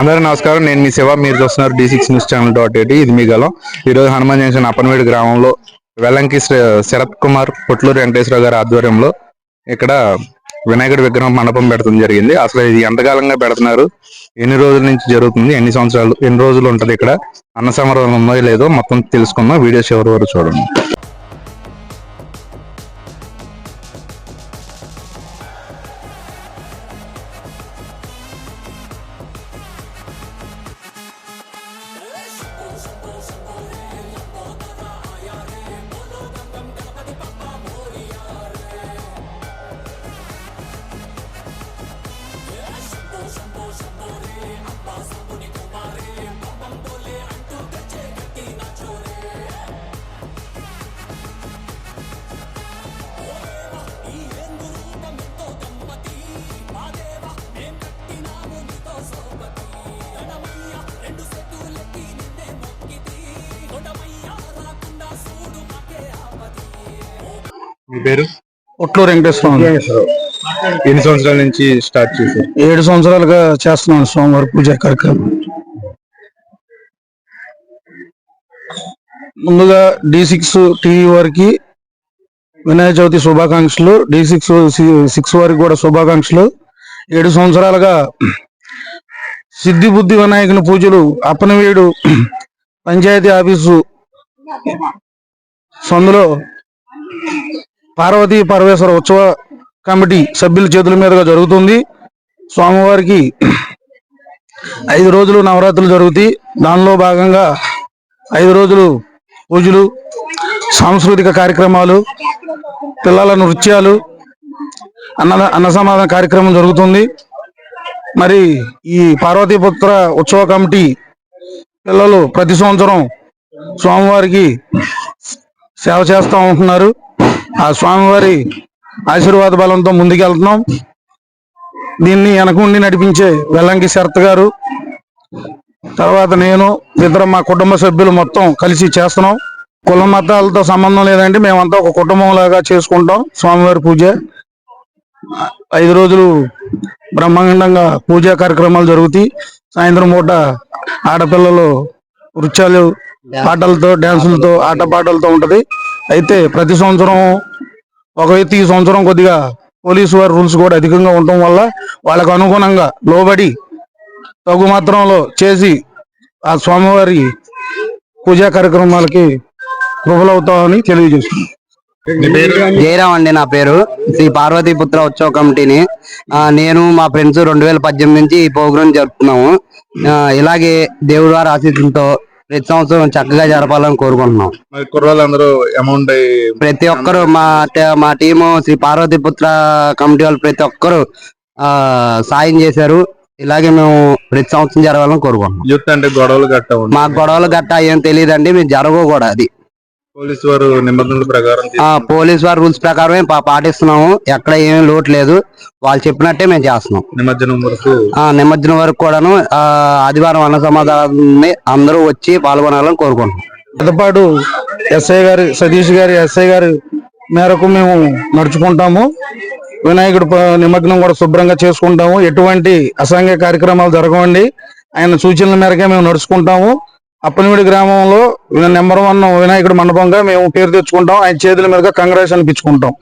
అందరూ నమస్కారం. నేను మీ శివ. మీరు చూస్తున్నారు D six news channel dot ఏటి ఇది మీ గలం ఈరోజు హనుమాన్ జంక్షన్ అప్పన్వేడి గ్రామంలో వెల్లంకి శరత్ కుమార్ పొట్లూరు వెంకటేశ్వర గారి ఆధ్వర్యంలో ఇక్కడ వినాయకుడి విగ్రహం మండపం పెడతాం జరిగింది. అసలు ఇది ఎంతకాలంగా పెడుతున్నారు? ఎన్ని రోజుల నుంచి జరుగుతుంది? ఎన్ని సంవత్సరాలు ఎన్ని రోజులు ఉంటుంది ఇక్కడ? అన్న సమరం ఉందో లేదో మొత్తం తెలుసుకుందాం. వీడియో చివరి వరకు చూడండి. మీ పేరు? ఒట్లూరు ఎన్ని సంవత్సరాల నుంచి స్టార్ట్ చేశారు? ఏడు సంవత్సరాలుగా చేస్తున్నాను సోమవారం పూజ కార్యక్రమం. ముందుగా డి సిక్స్ టీవీ వారికి వినాయక చవితి శుభాకాంక్షలు. డి సిక్స్ సిక్స్ వారికి కూడా శుభాకాంక్షలు. ఏడు సంవత్సరాలుగా సిద్ధి బుద్ధి వినాయకుని పూజలు అప్పనవీడు పంచాయతీ ఆఫీసు సందులో పార్వతీ పరమేశ్వర ఉత్సవ కమిటీ సభ్యుల చేతుల మీదుగా జరుగుతుంది. స్వామివారికి ఐదు రోజులు నవరాత్రులు జరుగుతాయి. దానిలో భాగంగా ఐదు రోజులు పూజలు సాంస్కృతిక కార్యక్రమాలు పిల్లల నృత్యాలు అన్న అన్న సమాధాన కార్యక్రమం జరుగుతుంది. మరి ఈ పార్వతీపుత్ర ఉత్సవ కమిటీ పిల్లలు ప్రతి సంవత్సరం స్వామివారికి సేవ చేస్తూ ఉంటున్నారు. ఆ స్వామివారి ఆశీర్వాద బలంతో ముందుకెళ్తున్నాం. దీన్ని వెనకుండి నడిపించే వెల్లంకి శరత్ గారు తర్వాత నేను ఇద్దరు మా కుటుంబ సభ్యులు మొత్తం కలిసి చేస్తున్నాం. కుల మతాలతో సంబంధం లేదండి మేమంతా ఒక కుటుంబం లాగా చేసుకుంటాం స్వామివారి పూజ. ఐదు రోజులు బ్రహ్మాండంగా పూజా కార్యక్రమాలు జరుగుతాయి. సాయంత్రం పూట ఆడపిల్లలు నృత్యాలు పాటలతో డ్యాన్సులతో ఆటపాటలతో ఉంటుంది ఉంటది. అయితే ప్రతి సంవత్సరం ఒక వ్యక్తి ఈ సంవత్సరం కొద్దిగా పోలీసు వారి రూల్స్ కూడా అధికంగా ఉండటం వల్ల వాళ్ళకు అనుగుణంగా లోబడి తగు మాత్రంలో చేసి ఆ స్వామివారి పూజా కార్యక్రమాలకి మీ పేరు? జయరామ్ అండి నా పేరు. శ్రీ పార్వతీపుత్ర ఉత్సవ కమిటీని నేను మా ఫ్రెండ్స్ రెండు వేల పద్దెనిమిది నుంచి ఈ ప్రోగ్రాం జరుపుతున్నాము. ఇలాగే దేవుడి వారి ఆశీస్సులతో ప్రతి సంవత్సరం చక్కగా జరపాలని కోరుకుంటున్నాం. మరి కుర్రాళ్ళందరూ అమౌంట్ ప్రతి ఒక్కరు మా ట- మా టీము శ్రీ పార్వతీపుత్ర కమిటీ వాళ్ళు ప్రతి ఒక్కరు ఆ, సాయం చేశారు. ఇలాగే మేము ప్రతి సంవత్సరం జరగాలని కోరుకుంటున్నాం. యూత్ అంటే గొడవలు గట్ట ఉంది మా గొడవలు గట్టా ఏం తెలియదండి మేము జరగవు కూడా అది. పోలీసు వారు నిబంధనల ప్రకారం ఆ పోలీస్ వారి రూల్స్ ప్రకారమే పా- పాటిస్తున్నాము. ఎక్కడ ఏమీ లోటు లేదు. వాళ్ళు చెప్పినట్టే మేము చేస్తున్నాం. నిమజ్జనం వరకు ఆ నిమజ్జనం వరకు కూడాను ఆ ఆదివారం అన్న సమాధానాన్ని అందరూ వచ్చి పాల్గొనాలని కోరుకుంటున్నాం. పెద్దపాటు ఎస్ఐ గారి సతీష్ గారి ఎస్ఐ గారి మేరకు మేము నడుచుకుంటాము. వినాయకుడు నిమగ్నం కూడా శుభ్రంగా చేసుకుంటాము. ఎటువంటి అసాంఘిక కార్యక్రమాలు జరగవండి. ఆయన సూచనల మేరకే మేము నడుచుకుంటాము. అప్పనివిడి గ్రామంలో నెంబర్ వన్ వినాయకుడు మండపంగా మేము పేరు తెచ్చుకుంటాం. ఆయన చేతుల మీదుగా కంగ్రాట్స్ అనిపించుకుంటాం.